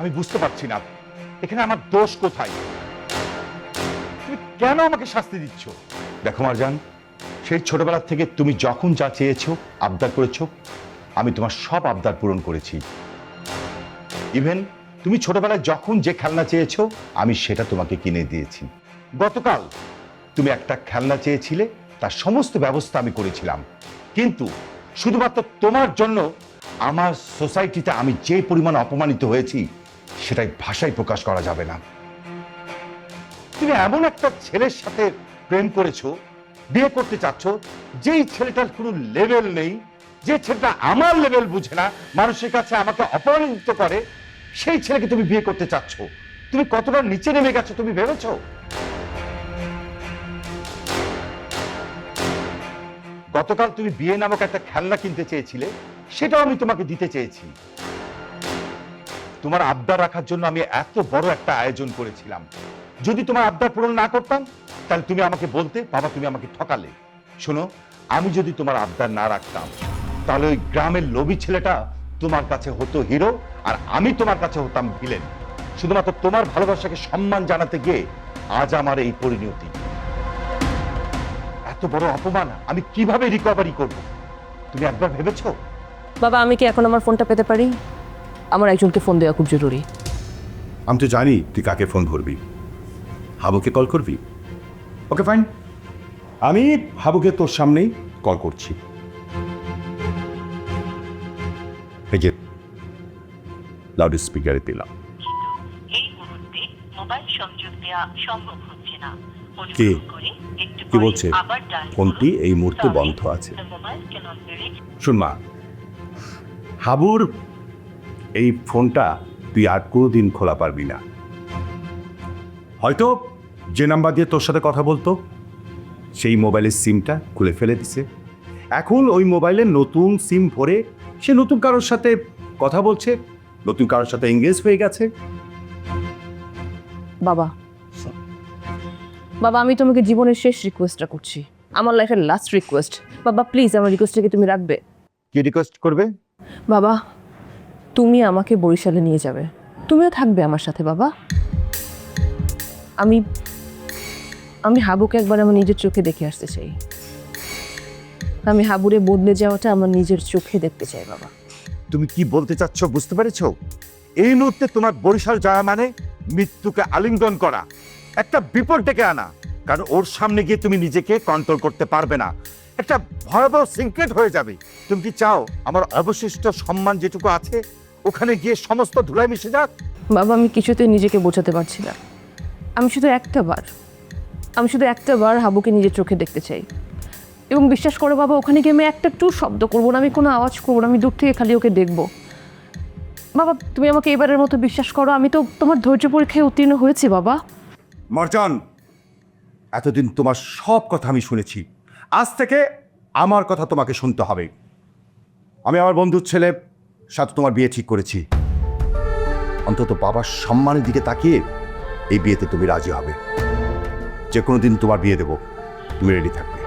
আমি বুঝতে পারছি না। এখানে আমার দোষ কোথায়? তুমি কেন আমাকে শাস্তি দিচ্ছ? দেখো মারজান সেই ছোটবেলা থেকে তুমি যখন যা চেয়েছো আবদার করেছ আমি তোমার সব আবদার পূরণ করেছি। ইভেন তুমি ছোটবেলায় যখন যে খেলনা চেয়েছো আমি সেটা তোমাকে কিনে দিয়েছি। গতকাল তুমি একটা খেলনা চেয়েছিলে তার সমস্ত ব্যবস্থা আমি করেছিলাম। কিন্তু শুধুমাত্র তোমার জন্য আমার সোসাইটিতে আমি যে পরিমাণ অপমানিত হয়েছি সেটাই ভাষায় প্রকাশ করা যাবে না। তুমি এমন একটা ছেলের সাথে প্রেম করেছ, বিয়ে করতে চাচ্ছ, যেই ছেলেটার কোনো লেভেল নেই, যে ছেলেটা আমার লেভেল বুঝে না, মানুষের কাছে আমাকে অপমানিত করে, সেই ছেলেকে তুমি বিয়ে করতে চাচ্ছ। তুমি কতটা নিচে নেমে গেছো তুমি ভেবেছো? গতকাল তুমি বিয়ে নামক একটা খেলনা কিনতে চেয়েছিলে, সেটাও আমি তোমাকে দিতে চেয়েছি। তোমার আবদার রাখার জন্য আমি এত বড় একটা আয়োজন করেছিলাম। যদি তোমার আবদার পূরণ না করতাম, তাহলে তুমি আমাকে বলতে, বাবা তুমি আমাকে ঠকালে। শোনো, আমি যদি তোমার আবদার না রাখতাম, তাহলে ওই গ্রামের লোভী ছেলেটা তোমার কাছে হতো হিরো আর আমি তোমার কাছে হতাম ভিলেন। শুধুমাত্র তোমার ভালোবাসাকে সম্মান জানাতে গিয়ে আজ আমার এই পরিণতি। এত বড় অপমান, আমি কীভাবে রিকভারি করব? তুমি একবার ভেবেছো? বাবা, আমি কি এখন আমার ফোনটা পেতে পারি? আমার একজনকে ফোন দেওয়া খুব জরুরি। আমি তো জানি তুই কাকে ফোন করবি হাবুকে কল করবি? ওকে ফাইন আমি হাবুকে তোর সামনেই কল করছি। এই যে লাউড স্পিকারে দিলাম এই মুহূর্তে মোবাইল সংযোগ দেওয়া সম্ভব হচ্ছে না। কে? অনুগ্রহ করে একটু কে পরে বলছে? ফোনটি এই মুহূর্তে বন্ধ আছে. শুন মা হাবুর এই ফোনটা তুই আর দিন খোলা পারবি না। হয়তো যে নাম্বার দিয়ে তোর সাথে কথা বলতো সেই মোবাইলের সিমটা খুলে ফেলে দিছে। এখন ওই মোবাইলে নতুন সিম ভরে সে নতুন কারোর সাথে কথা বলছে নতুন কারোর সাথে এঙ্গেজ হয়ে গেছে। বাবা বাবা আমি তোমাকে জীবনের শেষ রিকোয়েস্টটা করছি। আমার লাইফের লাস্ট রিকোয়েস্ট বাবা প্লিজ আমার রিকোয়েস্টটাকে তুমি রাখবে। কি রিকোয়েস্ট করবে? বাবা তুমি আমাকে বরিশালে নিয়ে যাবে। তুমিও থাকবে আমার সাথে, বাবা। আমি আমি হাবুকে একবার আমার নিজের চোখে দেখে আসতে চাই। আমি হাবুরে বদলে যাওয়াটা আমার নিজের চোখে দেখতে চাই, বাবা। তুমি কি বলতে চাচ্ছ বুঝতে পেরেছ? এই মুহূর্তে তোমার বরিশাল যাওয়া মানে মৃত্যুকে আলিঙ্গন করা। একটা বিপদ ডেকে আনা। কারণ ওর সামনে গিয়ে তুমি নিজেকে কন্ট্রোল করতে পারবে না। একটা ভয়াবহ সিক্রেট হয়ে যাবে। তুমি কি চাও আমার অবশিষ্ট সম্মান যেটুকু আছে ওখানে গিয়ে সমস্ত ধুলাই মিশে যাক। বাবা আমি কিছুতেই নিজেকে বোঝাতে পারছি না। আমি শুধু একটা বার আমি শুধু একটা বার হাবুকে নিজের চোখে দেখতে চাই। এবং বিশ্বাস করো বাবা ওখানে গিয়ে আমি একটা টু শব্দ করব না আমি কোনো আওয়াজ করব না আমি দূর থেকে খালি ওকে দেখব। বাবা তুমি আমাকে এবারের মতো বিশ্বাস করো আমি তো তোমার ধৈর্য পরীক্ষায় উত্তীর্ণ হয়েছি বাবা। মারজান এতদিন তোমার সব কথা আমি শুনেছি। আজ থেকে আমার কথা তোমাকে শুনতে হবে। আমি আমার বন্ধুর ছেলে সাথে তোমার বিয়ে ঠিক করেছি। অন্তত বাবার সম্মানের দিকে তাকিয়ে এই বিয়েতে তুমি রাজি হবে। যে কোনো দিন তোমার বিয়ে দেবো। তুমি রেডি থাকবে।